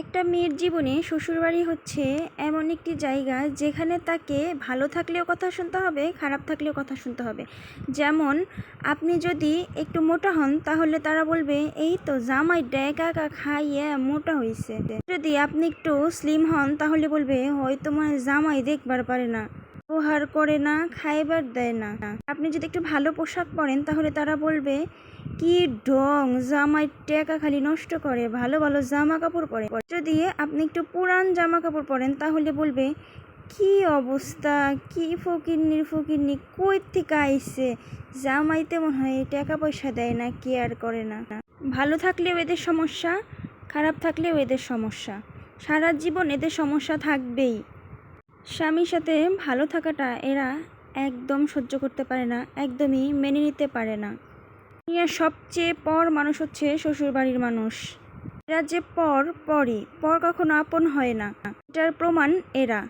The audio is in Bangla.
একটা মেয়ের জীবনে শ্বশুরবাড়ি হচ্ছে এমন একটি জায়গা যেখানে তাকে ভালো থাকলেও কথা শুনতে হবে, খারাপ থাকলেও কথা শুনতে হবে। যেমন, আপনি যদি একটু মোটা হন, তাহলে তারা বলবে, এই তো জামাই একা কা খাইয়ে মোটা হয়েছে যদি আপনি একটু স্লিম হন, তাহলে বলবে হয়তো মানে জামাই দেখবার পারে না। ব্যবহার করে না, খাইবার দেয় না। আপনি যদি একটু ভালো পোশাক পরেন, তাহলে তারা বলবে, কি ঢং, জামাই টেকা খালি নষ্ট করে, ভালো ভালো জামা কাপড় পরে। যদি আপনি একটু পুরান জামা কাপড় পরেন, তাহলে বলবে, কি অবস্থা, কি ফকিরনির ফকিরনি কই থেকে আইছে? জামাই তেমন হয় টাকা পয়সা দেয় না, কেয়ার করে না। ভালো থাকলেও এদের সমস্যা, খারাপ থাকলেও এদের সমস্যা। সারা জীবন এদের সমস্যা থাকবেই। স্বামীর সাথে ভালো থাকাটা এরা একদম সহ্য করতে পারে না, একদমই মেনে নিতে পারে না। দুনিয়ার সবচেয়ে পর মানুষ হচ্ছে শ্বশুরবাড়ির মানুষ। এরা যে পর পরই, পর কখনো আপন হয় না। এটার প্রমাণ এরা।